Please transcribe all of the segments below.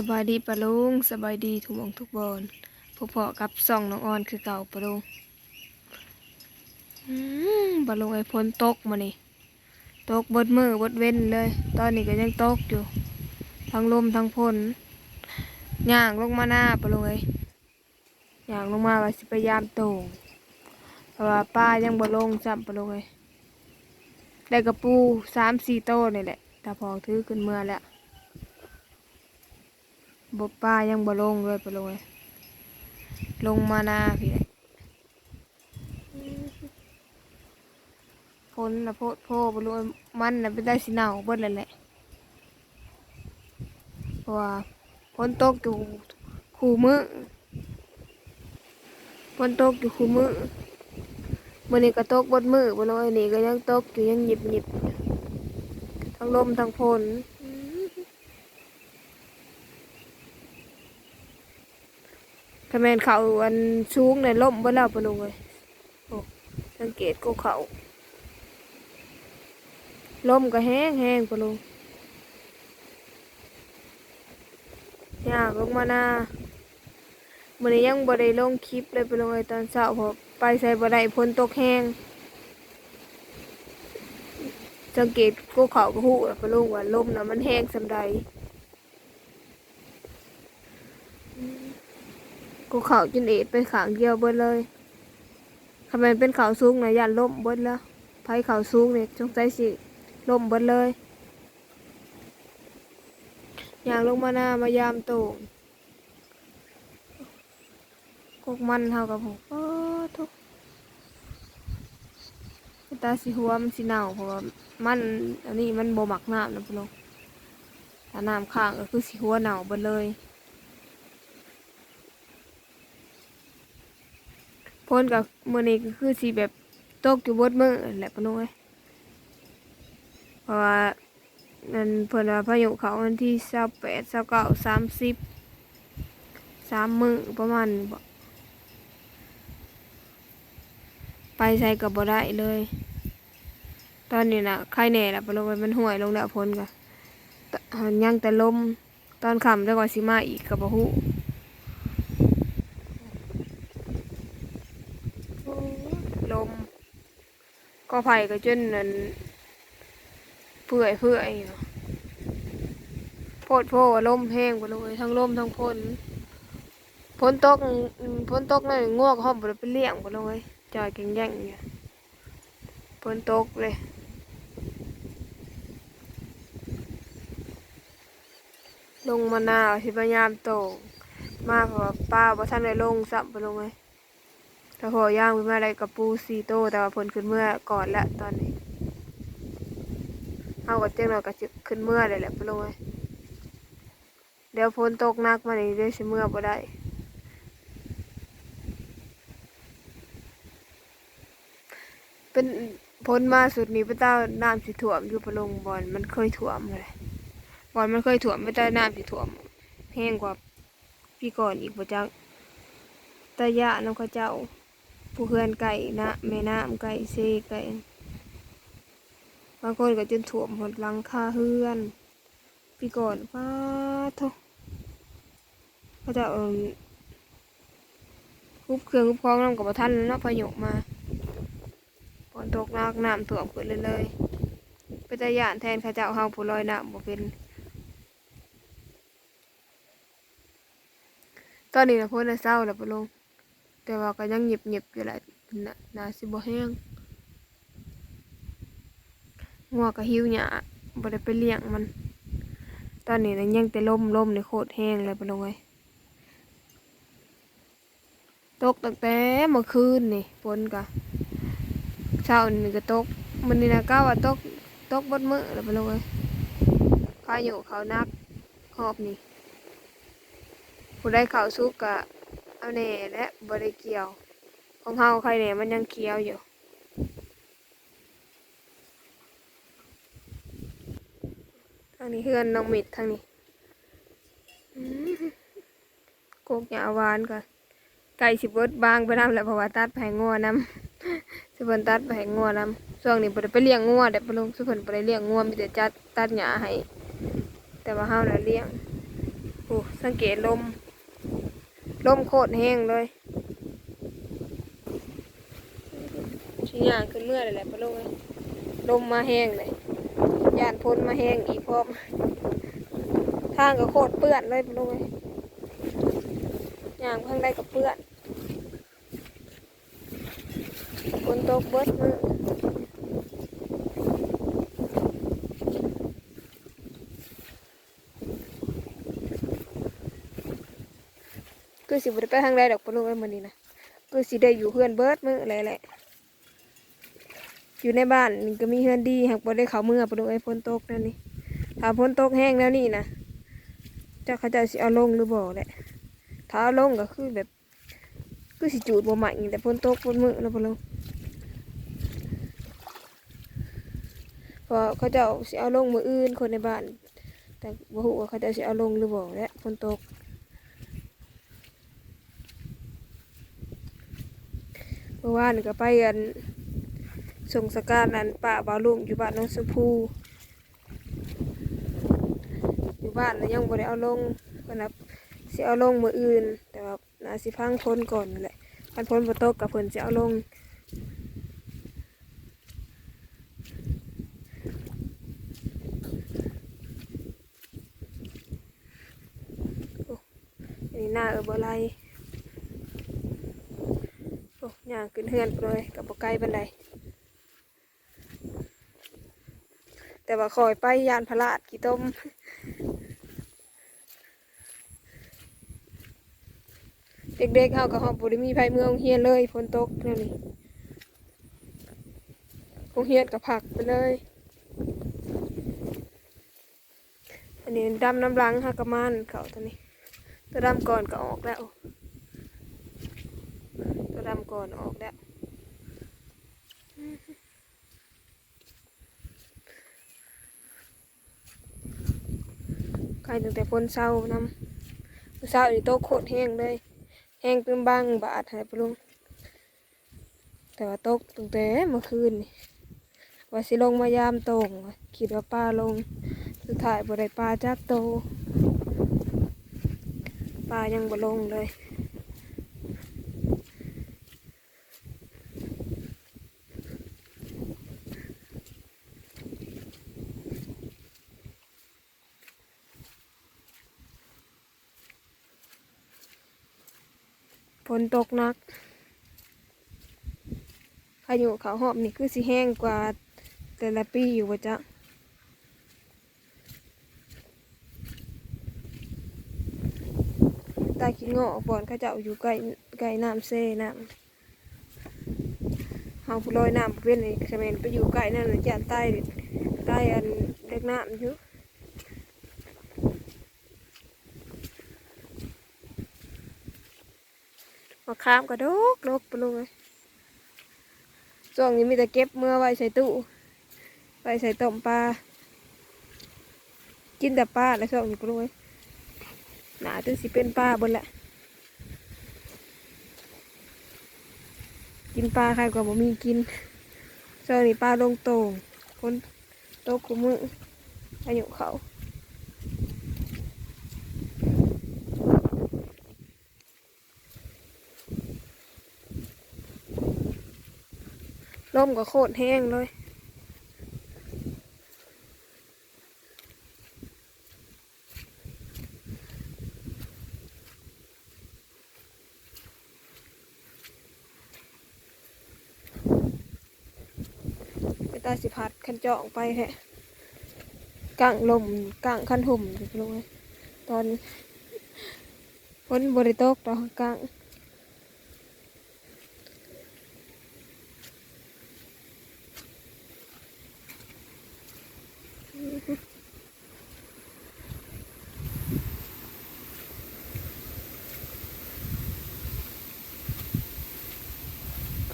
สบายดีปะลุงสบายดีทุกมองทุกบอนพบเพาะกับส่องน้องออนคือเก่าปะลุงอืมปะลุงไอ้พ้นตกมานี่ตกบดมือบดเว้นเลย ตอนนี้ก็ยังตกอยู่ ทั้งลมทั้งพลย่างลงมาหน้าปะลุงไอ้ย่างลงมาว่าสิพยายามต่งเพราะว่าป้ายังบ่ลงจำปะลุงไอ้ได้กระปูสามสี่โต้นี่แหละตาพอถือขึ้นเมื่อแล้ว บป้ายังบ่ลงเลยไปลงเลยลงมาหน้าพี่เลยพ้นนะโพดโพบ่รู้ว่ามันนะไปได้สิหนาวเบิดเลยแหละเพราะว่าพ้นตกอยู่คู่มือพ้นตกอยู่คู่มือมื่อนี้ก็ตกบดมือบ่ลงไอ้นี่ก็ยังตกอยู่ยังหยิบหยิบทั้งลมทั้งฝน ถ้าแมนเขาอันสูงในล่มบ่แล้วปะลุงเลยโอ้สังเกตกูเขาล่มก็แห้งแห้งปะลุงอยากลงมาหน้ามันยังบ่ได้ลงคลิปเลยปะลุงเลยตอนเช้าพอไปใส่บ่ได้พ้นตกแห้งสังเกตกูเขาก็หูแล้วปะลุงว่าล่มนะมันแห้งสำใด กูเขาจนเอ็ดไปขางเดียวเบิดเลยทำไมเป็นเขาสูงนะยันล่มเบิดแล้วไผเขาสูงเนี่ยจงใจสิล่มเบิดเลยอยางลงมาหน้ามายามโตงกกมันเท่ากับผมก็ทุกตาสีหัวมันสีเน่าเพราะว่ามันอันนี้มันโบหมักน้ำนะพี่น้องถ้าน้ำข้างก็คือสีหัวเน่าเบิดเลย พ้นกับมือนี้ก็คือสีแบบตกอยู่บดมือแหละปนุ้ยเพราะว่านั่นเพิ่นว่าพายุเขาวันที่สิบแปดสิบเก้าสามสิบสามมือประมาณบ่ไปใส่กับบ่ได้เลย ตอนนี้นะใครแน่ละปนุ้ยมันห่วยลงแล้วพ้นกะยังแต่ลมตอนค่ำได้กว่าสิมาอีกกับบ่ฮู้ ลมก็ไผ่ก็จนนั่นเปื่อยเปื่อยอยู่โพดโพลมแห้งไปเลยทั้งลมทั้งฝนฝนตกอืมฝนตกนั่นงวกห้อมไปเป็นเลี้ยงไปเลยจอยแข็งแย่งเนี่ยฝนตกเลยลงมานาวที่พยายามโตมาเพราะว่าป้าบ่ทันได้ลงซ้ำไปลงเลย ถ้าพอย่างไปมื่อไรกับปูซีโตแต่ว่าผลขึ้นเมื่อก่อนละตอนนี้เอากับเจ้าหน่อยก็จะขึ้นเมื่อเลยแหละปะลุงเอ้ยเดี๋ยวฝนตกหนักมานี่เดี๋ยวสิเมื่อบ่ได้เป็นพ้นมาสุดนี้พระเจ้าน้ำสิถ่วมอยู่ปะลุงบอลมันเคยถ่วมเลยบอลมันเคยถ่วมพระเจ้าน้ำสิถ่วมแห้งกว่าพี่ก่อนอีกประจักตะยะน้ำข้าเจ้า ผู้เพื่อนไก่นะแม่น้ำไก่เซไก่บางคนก็จนถ่วมหดหลังคาเฮือนพี่ก่อนป้าทเขาจะเอิมคุบเครื่องคุบคล้องน้ำกับท่านเนาะพายุมาฝนตกหนักน้ำท่วมขึ้นเลยเลยไปตะยานแทนข้าเจ้าเฮาผู้ลอยน้ำบ่เป็นตอนนี้นะพ้นเศร้าแล้วปลง แต่ว่าก็ยังหยิบหยิบอยู่แหละน่ะน่าสิบ่แห้งงัวก็หิวหญ้าบ่ได้ไปเลี้ยงมัน ตอนนี้นะยังแต่ลมลมในโคตรแห้งเลยปลงเอ้ยตกตั้งแต่เมื่อคืนนี่ฝนก็เช้านี่ก็ตกมันนี่นะก้าว่าตกตกบดมือแล้วปลงเอ้ยพายุเขานักหอบนี่ผู้ได้ข่าวสุกกะ เอาแน่และบริเกี่ยว ของเฮาใครแหน่มันยังเคี้ยวอยู่ทางนี้เฮือนน้องมิดทางนี้โกกหยาวานก่อนไก่สิบเบิดบางไปน้ำแล้วเพราะว่าตัดไปให้งัวนำสุพิ่นตัดไปให้งัวนำช่วงนี้ไปเลี้ยงงัวเด็กปลงสุพิ่นบ่ได้เลี้ยงงัวมีแต่จัดตัดหญ้าให้ แต่ว่าเฮาน่ะเลี้ยงโอ้สังเกตลม ลมโคตรแห้งเลยชิ้นอย่างขึ้นเมื่อเลยแหละปะลุงเอ้ยลมมาแห้งเลยยานพ้นมาแห้งอีกพร้อมทางก็โคตรเปื้อนเลยปะลุงเอ้ยอย่างข้างใดก็เปื้อนฝนตกเบิดมือ คือสิบได้ไปทางใดดอกปลุงเอ้ยมันนี้นะคือสิได้อยู่เพื่อนเบิร์ดมืออะไรแหละอยู่ในบ้านนี่ก็มีเพื่อนดีหากบ่ได้เขาเมื่อปลุงเอ้ยฝนตกนั่นนี่ถ้าฝนตกแห้งแล้วนี่นะเจ้าเขาเจะสิเอาลงหรือบ่แหละถ้าเอาลงก็คือแบบ คือสิจูดบ่ใหม่แต่ฝนตกฝนมือแล้วปลุงพอเขาเจะสิเอาลงมืออื่นคนในบ้าน แต่บ่ฮู้ว่าเขาเจะสิเอาลงหรือบ่แหละฝนตก มื่อวานก็ไปกันส่งสการนันป้าบาลุงอยู่บ้านน้องสุภูอยู่บ้านแล้วยังบ่ได้เอาลงก็นับสิเอาลงมืออื่น แต่ว่านาสิพังพ้นก่อนนั่แหละพันพ้นบ่ตกกับเพิ่นสิเอาลงโอ้อันนี้หน้าเออบ่ไร ย่างขึ้นเฮือนไปเลยกับบ่ไกลบันไดแต่ว่าคอยไปยานพระราชกี่ต้มเด็กๆเฮากับฮอบบ่ได้มีไผเมืองเฮียนเลยฝนตกแนวนี้โรงเฮียนกับผักไปเลย อันนี้ดำน้ำหลังฮากะมันเขาตัวนี้ตัวดำก่อนก็ออกแล้ว ดำก่อนออกแล้วใครตั้งแต่พ้นเศร้านำเศร้าอีโตะโคตรแห้งเลยแห้งเป็นบางบาทให้ปลุงแต่ว่าตกตั้งแต่เมื่อคืนว่าสิลงมายามตรงคิดว่าปลาลง สุดท้ายบ่ได้ปลาจักโตปลายังบ่ลงเลย ฝนตกหนักพายุเขาหอบนี่คือสิแห้งกว่าแต่ละปีอยู่ว่าจ๊ะตาขี้งาะบ่อนเขาเจ้าอยู่ใกล้ใกล้น้ำเซ่น้ำเฮาผู้ลอยน้ำเป็นนี่เขมรไปอยู่ใกล้นั่นน่ะจานใต้ใต้อันเล็กน้ำอยู่ มาข้ามกระดกดกไปเลยช่วงนี้มีแต่เก็บเมื่อไว้ใส่ตู้ไว้ใส่ต้มปลา กินแต่ปลาแล้วช่วงนี้ไปเลยหนาจนสิเป็นปลาบนแหละกินปลาใครกว่าบ่มีกินช่วงนี้ปลาลงโตงคนโตกกูมืออายุเขา ลมก็โคตรแห้งเลยไปตาสิพัดขันเจาะไปแฮะกลางลมกลางคันหุ่มอยู่ลงตอนฝนบริโตกตอนกลาง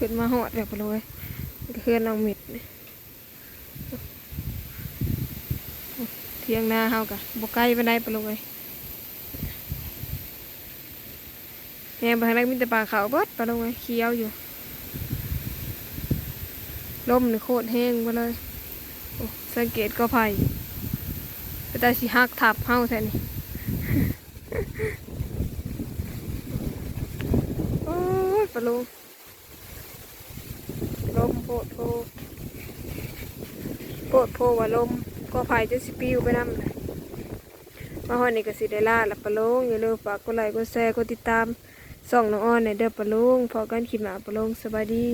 ขึ้นมาหอดแบบไปเลยก็คือน้องมิดนี่เทียงนาเฮากะบกไกลไปได้ไปเลยแหงไปทางไหนมีแต่ป่าเขาวเบิดไปเลยเคี้ยวอยู่ลมนี่โคตรแห้งไปเลยสังเกตก็ไผ่ไปแต่สิหักทับเฮาแท้นี่โอ้ยปลาลง ลมโพดโพโพดโพว่าลมก็พายจะสิปิวไปน้ำมาฮอนนี่ก็สิได้ล่าละปลาลุงอย่าลืมฝากกดไลค์กดแชร์กดติดตามส่องน้องอ้อนในเด้อปลาลุงพอกันคลิปหน้าปลาลุงสบายดี